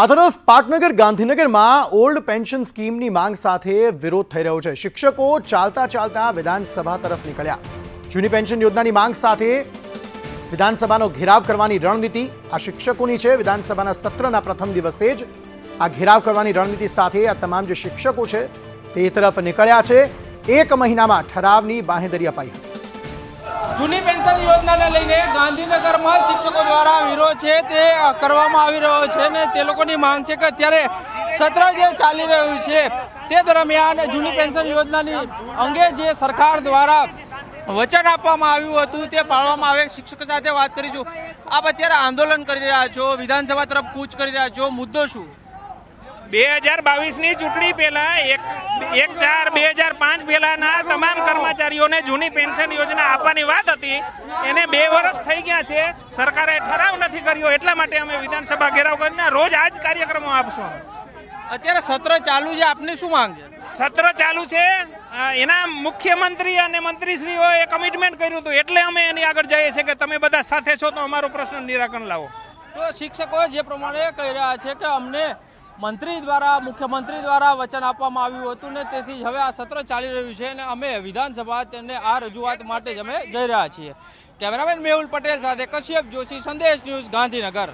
આ તરફ પાટનગર ગાંધીનગરમાં ઓલ્ડ પેન્શન સ્કીમની માંગ સાથે વિરોધ થઈ રહ્યો છે. શિક્ષકો ચાલતા ચાલતા વિધાનસભા તરફ નીકળ્યા. જૂની પેન્શન યોજનાની માંગ સાથે વિધાનસભાનો ઘેરાવ કરવાની રણનીતિ. આ શિક્ષકોની છે. વિધાનસભાના સત્રના પ્રથમ દિવસે જ આ ઘેરાવ કરવાની રણનીતિ સાથે આ તમામ જે શિક્ષકો છે તે તરફ નીકળ્યા છે. એક મહિનામાં ઠરાવની બાંહેધરી અપાઈ હતી. જૂની પેન્શન યોજનાને લઈને ગાંધીનગરમાં શિક્ષકો દ્વારા વિરોધ છે તે કરવામાં આવી રહ્યો છે ને તે લોકોની માંગ છે કે અત્યારે સત્ર જે ચાલી રહ્યું છે તે દરમિયાન જૂની પેન્શન યોજનાની અંગે જે સરકાર દ્વારા વચન આપવામાં આવ્યું હતું તે પાળવામાં આવે. શિક્ષકો સાથે વાત કરીશું. આપ અત્યારે આંદોલન કરી રહ્યા છો, વિધાનસભા તરફ કૂચ કરી રહ્યા છો. મુદ્દો શું? બે હજાર બાવીસની ચૂંટણી પહેલાં એક એક ચાર બે હજાર પાંચ પહેલાંના તમામ કર્મચારીઓને જૂની પેન્શન યોજના આપવાની વાત હતી. એને બે વર્ષ થઈ ગયા છે. સરકારે ઠરાવ નથી કર્યો. એટલા માટે અમે વિધાનસભા ઘેરાવ કરીને રોજ આ જ કાર્યક્રમો આપશું. અત્યારે સત્ર ચાલુ છે. આપની શું માંગ છે? સત્ર ચાલુ છે. એના મુખ્યમંત્રી અને મંત્રીશ્રીઓએ કમિટમેન્ટ કર્યું હતું. એટલે અમે એની આગળ જઈએ છીએ કે તમે બધા સાથે છો તો અમારો પ્રશ્ન નિરાકરણ લાવો. તો શિક્ષકો જે પ્રમાણે કહી રહ્યા છે કે અમને મંત્રી દ્વારા, મુખ્યમંત્રી દ્વારા વચન આપવામાં આવ્યું હતું ને તેથી હવે આ સત્ર ચાલી રહ્યું છે અને અમે વિધાનસભા તેમને આ રજૂઆત માટે જ અમે જઈ રહ્યા છીએ કેમેરામેન મેહુલ પટેલ સાથે કશ્યપ જોશી, સંદેશ ન્યૂઝ ગાંધીનગર!